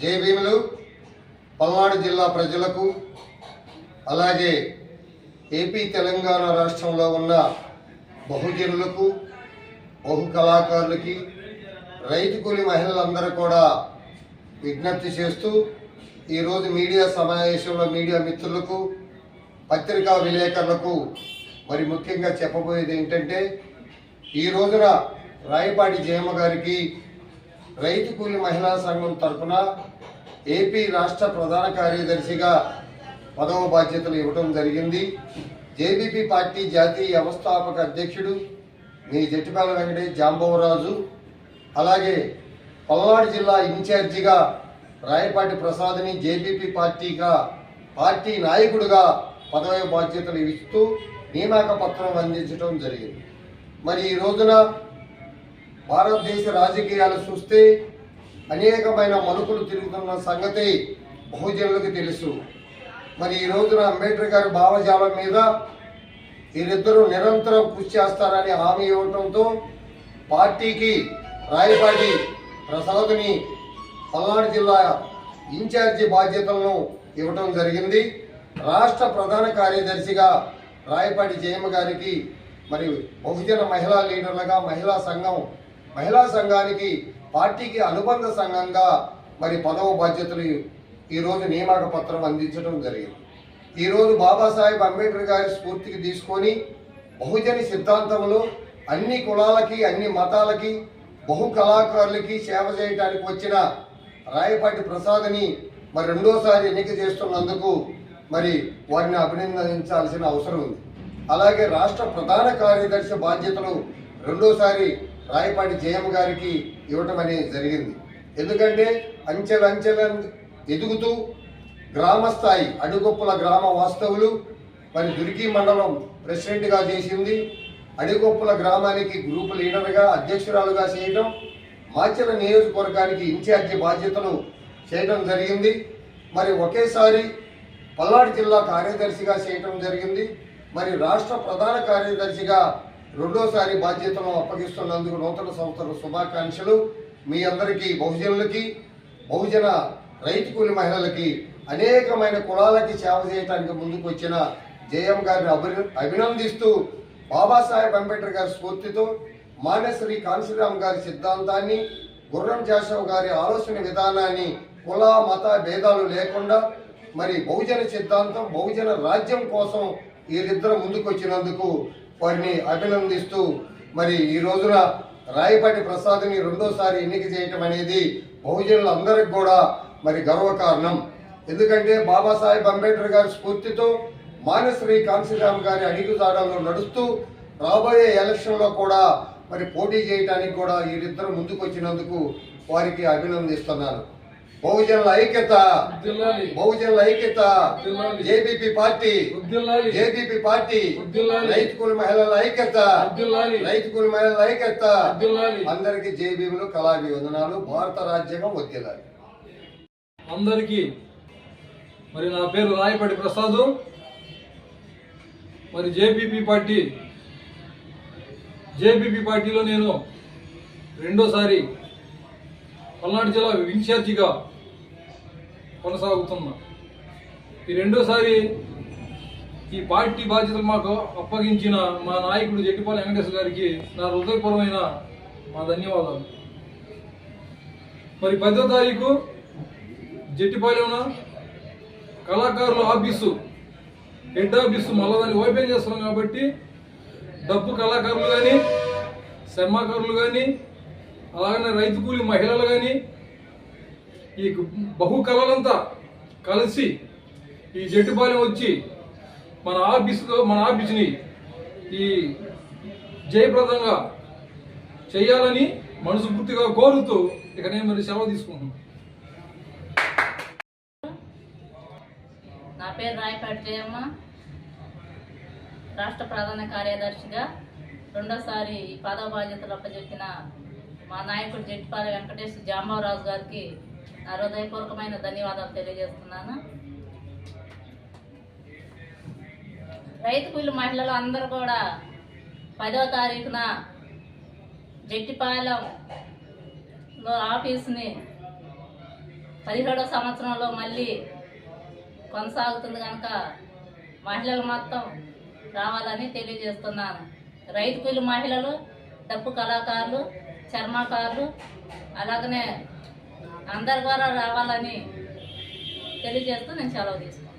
జై భీములు పల్నాడు జిల్లా ప్రజలకు అలాగే ఏపీ తెలంగాణ రాష్ట్రంలో ఉన్న బహుజనులకు బహు కళాకారులకి రైతు కూలి మహిళలందరూ కూడా విజ్ఞప్తి చేస్తూ ఈరోజు మీడియా సమావేశంలో మీడియా మిత్రులకు పత్రికా విలేకరులకు మరి ముఖ్యంగా చెప్పబోయేది ఏంటంటే ఈ రోజున రాయపాటి జయమ్మ గారికి రైతు కూలి మహిళా సంఘం తరఫున ఏపీ రాష్ట్ర ప్రధాన కార్యదర్శిగా పదవ బాధ్యతలు ఇవ్వడం జరిగింది. జేబీపీ పార్టీ జాతీయ వ్యవస్థాపక అధ్యక్షుడు మీ జట్టిపాల వెంకటేష్ జాంబవరాజు అలాగే పల్నాడు జిల్లా ఇన్ఛార్జిగా రాయపాటి ప్రసాద్ని జేబీపీ పార్టీగా పార్టీ నాయకుడిగా పదవి బాధ్యతలు ఇస్తూ నియామక పత్రం అందించడం జరిగింది. మరి ఈ రోజున భారతదేశ రాజకీయాలు చూస్తే అనేకమైన మలుపులు తిరుగుతున్న సంగతి బహుజనులకు తెలుసు. మరి ఈ రోజున అంబేద్కర్ గారి భావజాలం మీద వీరిద్దరూ నిరంతరం కృషి చేస్తారని హామీ ఇవ్వడంతో పార్టీకి రాయపాటి ప్రసాద్ని పల్నాడు జిల్లా ఇన్ఛార్జి బాధ్యతలను ఇవ్వటం జరిగింది. రాష్ట్ర ప్రధాన కార్యదర్శిగా రాయపాటి జయమ్మ గారికి మరి బహుజన మహిళా లీడర్లుగా మహిళా సంఘం మహిళా సంఘానికి పార్టీకి అనుబంధ సంఘంగా మరి పదవ బాధ్యతలు ఈరోజు నియామక పత్రం అందించడం జరిగింది. ఈరోజు బాబాసాహెబ్ అంబేద్కర్ గారి స్ఫూర్తికి తీసుకొని బహుజని సిద్ధాంతంలో అన్ని కులాలకి అన్ని మతాలకి బహు కళాకారులకి సేవ చేయడానికి వచ్చిన రాయపాటి ప్రసాద్ని మరి రెండోసారి ఎన్నిక చేస్తున్నందుకు మరి వారిని అభినందించాల్సిన అవసరం ఉంది. అలాగే రాష్ట్ర ప్రధాన కార్యదర్శి బాధ్యతలు రెండోసారి రాయపాటి జయమ్మ గారికి ఇవ్వటం అనేది జరిగింది. ఎందుకంటే అంచెలంచెల ఎదుగుతూ గ్రామ స్థాయి అడుగొప్పుల గ్రామ వాస్తవులు మరి దుర్గి మండలం ప్రెసిడెంట్గా చేసింది. అడిగొప్పుల గ్రామానికి గ్రూప్ లీడర్గా అధ్యక్షురాలుగా చేయడం మాచల నియోజకవర్గానికి ఇన్ఛార్జి బాధ్యతలు చేయడం జరిగింది. మరి ఒకేసారి పల్నాడు జిల్లా కార్యదర్శిగా చేయటం జరిగింది. మరి రాష్ట్ర ప్రధాన కార్యదర్శిగా రెండోసారి బాధ్యతను అప్పగిస్తున్నందుకు నూతన సంవత్సర శుభాకాంక్షలు మీ అందరికీ బహుజనులకి బహుజన రైతు కూలి మహిళలకి అనేకమైన కులాలకి సేవ చేయడానికి ముందుకు వచ్చిన జయం గారిని అభి అభినందిస్తూ బాబాసాహెబ్ అంబేద్కర్ గారి స్ఫూర్తితో మానేశ్వరి కాంశీరామ్ గారి సిద్ధాంతాన్ని గుర్రం జాషవ్ గారి ఆలోచన విధానాన్ని కుల మత భేదాలు లేకుండా మరి బహుజన సిద్ధాంతం బహుజన రాజ్యం కోసం వీరిద్దరు ముందుకు వచ్చినందుకు వారిని అభినందిస్తూ మరి ఈ రోజున రాయపాటి ప్రసాద్ని రెండోసారి ఎన్నిక చేయటం అనేది బహుజనులందరికి కూడా మరి గర్వకారణం. ఎందుకంటే బాబాసాహెబ్ అంబేద్కర్ గారి స్ఫూర్తితో మానశ్రీ కాంశీరామ్ గారి అడుగుజాడల్లో నడుస్తూ రాబోయే ఎలక్షన్లో కూడా మరి పోటీ చేయడానికి కూడా వీరిద్దరు ముందుకు వచ్చినందుకు వారికి అభినందిస్తున్నాను. బహుజనుల ఐక్యత. బహుజనుల ఐక్యత. JBP party. జేబీపీ పార్టీ వర్ధిల్లాలి. రైతు కూలి మహిళల ఐక్యత వర్ధిల్లాలి. రైతు కూలి మహిళల ఐక్యత. అందరికి జేబీలు కళాభివందనాలు భారత రాజ్యాంగం వర్ధిల్లాలి అందరికీ మరి నా పేరు రాయపాటి ప్రసాద్ మరి జేపీపీ పార్టీ జేపీపీ పార్టీలో నేను రెండోసారి పల్నాడు జిల్లా ఇన్ఛార్జిగా కొనసాగుతున్నా. ఈ రెండోసారి ఈ పార్టీ బాధ్యతలు మాకు అప్పగించిన మా నాయకుడు జట్టిపాల వెంకటేశ్వర గారికి నా హృదయపూర్వమైన మా ధన్యవాదాలు. మరి పదో తారీఖు జట్టిపాలెంన కళాకారుల ఆఫీసు హెడ్ ఆఫీసు మళ్ళా దాన్ని ఓపెన్ చేస్తున్నాం కాబట్టి డబ్బు కళాకారులు కానీ శర్మాకారులు కానీ అలాగనే రైతు కూలి మహిళలు కానీ ఈ బహు కళలంతా కలిసి ఈ జట్టుపాలెం వచ్చి మన ఆఫీస్లో మన ఆఫీస్ని ఈ జయప్రదంగా చేయాలని మనస్ఫూర్తిగా కోరుతూ ఇక నేను మరి సెలవు తీసుకుంటున్నాను. నా పేరు రాయపాటి జయమ్మ. రాష్ట్ర ప్రధాన కార్యదర్శిగా రెండోసారి ఈ పదవ బాధ్యతలు అప్పచెప్పిన మా నాయకుడు జట్టిపాల వెంకటేష్ జాంబావరాజు గారికి నా హృదయపూర్వకమైన ధన్యవాదాలు తెలియజేస్తున్నాను. రైతు కూలి మహిళలు అందరూ కూడా పదో తారీఖున జట్టిపాలెంలో ఆఫీస్ని పదిహేడో సంవత్సరంలో మళ్ళీ కొనసాగుతుంది కనుక మహిళలు మొత్తం రావాలని తెలియజేస్తున్నాను. రైతు కూలి మహిళలు డప్పు కళాకారులు చర్మకారులు అలాగనే అందరి ద్వారా రావాలని తెలియజేస్తూ నేను సెలవు తీసుకుంటాను